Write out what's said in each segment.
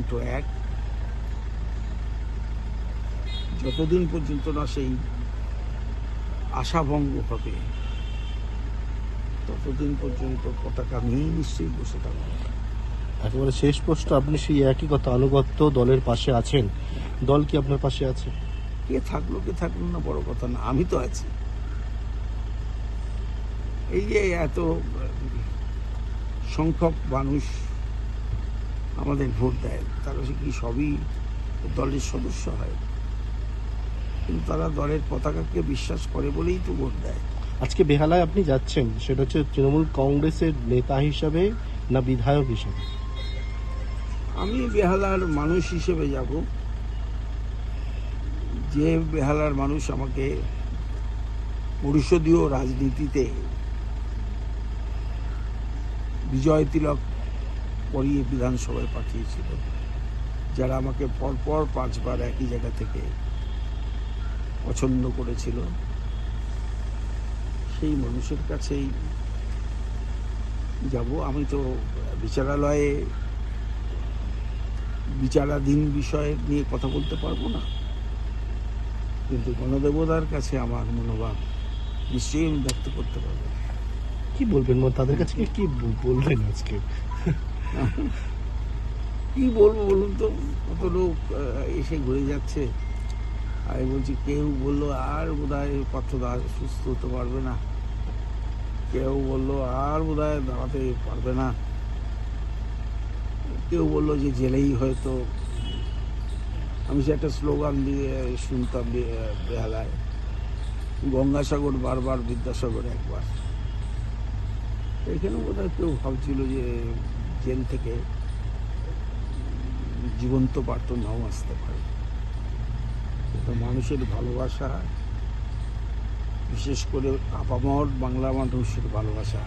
কণ্ঠ এক। যতদিন পর্যন্ত না সেই আশাভঙ্গ হবে ততদিন পর্যন্ত পতাকা নিয়ে নিশ্চয়ই বসে থাকব। একেবারে শেষ প্রশ্ন আপনি সেই একই কথা আনুগত্য দলের পাশে আছেন। দল কি আপনার পাশে আছে? কে থাকল কে থাকল না বড় কথা না আমি তো আছি। এই যে এত সংখ্যক মানুষ আমাদের ভোট দেয়। তারা সে কি সবই দলের সদস্য হয়? কিন্তু তারা দলের পতাকাকে বিশ্বাস করে বলেই তো ভোট দেয়। আজকে বেহালায় আপনি যাচ্ছেন সেটা হচ্ছে তৃণমূল কংগ্রেসের নেতা হিসাবে না বিধায়ক হিসাবে? আমি বেহালার মানুষ হিসেবে যাব। যে বেহালার মানুষ আমাকে পরিষদীয় রাজনীতিতে বিজয় তিলক পরিয়ে বিধানসভায় পাঠিয়েছিল। যারা আমাকে পরপর পাঁচবার একই জায়গা থেকে পছন্দ করেছিল, সেই মানুষের কাছেই যাব। আমি তো বিচারালয়ে বিচারাধীন বিষয় নিয়ে কথা বলতে পারব না। কিন্তু গণদেবতার কাছে আমার মনোভাব নিশ্চয়ই আমি ব্যক্ত করতে পারব। কি বলবেন? তাদের কাছে কি- বলবেন আজকে? কি বলব বলুন তো? কত লোক এসে ঘুরে যাচ্ছে। আমি বলছি, কেউ বলল, আর বোধ হয় পার্থদা সুস্থ হতে পারবে না। কেউ বলল, আর বোধ হয় দাঁড়াতে পারবে না। কেউ বলল যে, জেলেই হয়তো। আমি সে একটা স্লোগান দিয়ে শুনতাম বেহালায়। গঙ্গাসাগর বারবার বিদ্যাসাগর একবার। এখানে বোধ হয় কেউ ভাবছিল যে জেল থেকে জীবন্ত পার্থ নাও আসতে পারে। কিন্তু মানুষের ভালোবাসা, বিশেষ করে আপামর বাংলা মানুষের ভালোবাসা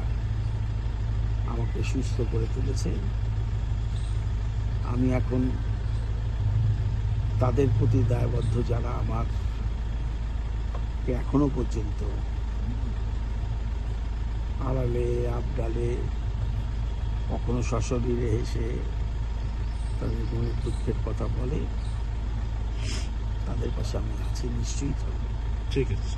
আমাকে সুস্থ করে তুলেছে। আমি এখন তাদের প্রতি দায়বদ্ধ যারা আমার এখনও পর্যন্ত আড়ালে, আবডালে কখনো সশরীরে এসে তাদের কোনো দুঃখের কথা বলে, তাদের পাশে আমি আছি নিশ্চয়ই। ঠিক আছে